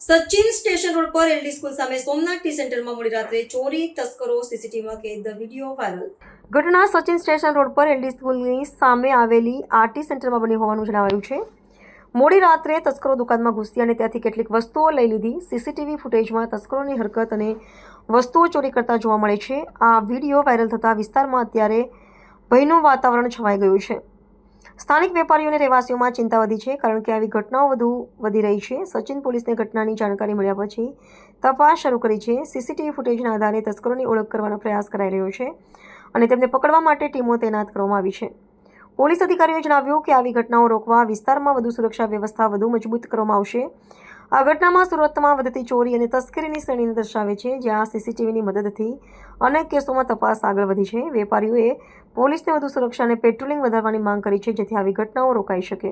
Sachin station road પર LD school સામે Somnath T સેન્ટરમાં મોડી રાત્રે ચોરી, તસ્કરો, સીસીટીવીમાં કેદ વીડિયો વાયરલ. ઘટના સચિન સ્ટેશન રોડ પર એલડી સ્કૂલની સામે આવેલી આરટી સેન્ટરમાં બની હોવાનું જણાવાયું છે. મોડી રાત્રે તસ્કરો દુકાનમાં ઘૂસી અને ત્યાંથી કેટલીક વસ્તુઓ લઈ લીધી. સીસીટીવી ફૂટેજમાં તસ્કરોની હરકત અને વસ્તુઓ ચોરી કરતા જોવા મળે છે. આ વીડિયો વાયરલ થતા વિસ્તારમાં અત્યારે ભયનું વાતાવરણ છવાઈ ગયું છે. સ્થાનિક વેપારીઓ અને રહેવાસીઓમાં ચિંતા વધી છે, કારણ કે આવી ઘટનાઓ વધુ વધી રહી છે. સચિન પોલીસને ઘટનાની જાણકારી મળ્યા પછી તપાસ શરૂ કરી છે. સીસીટીવી ફૂટેજના આધારે તસ્કરોની ઓળખ કરવાનો પ્રયાસ કરાઈ રહ્યો છે અને તેમને પકડવા માટે ટીમો તૈનાત કરવામાં આવી છે. પોલીસ અધિકારીઓએ જણાવ્યું કે આવી ઘટનાઓ રોકવા વિસ્તારમાં વધુ સુરક્ષા વ્યવસ્થા વધુ મજબૂત કરવામાં આવશે. આ ઘટનામાં સુરતમાં વધતી ચોરી અને તસ્કરીની શ્રેણીને દર્શાવે છે, જ્યાં સીસીટીવીની મદદથી અનેક કેસોમાં તપાસ આગળ વધી છે. વેપારીઓએ પોલીસને વધુ સુરક્ષા અને પેટ્રોલિંગ વધારવાની માંગ કરી છે, જેથી આવી ઘટનાઓ રોકાઈ શકે.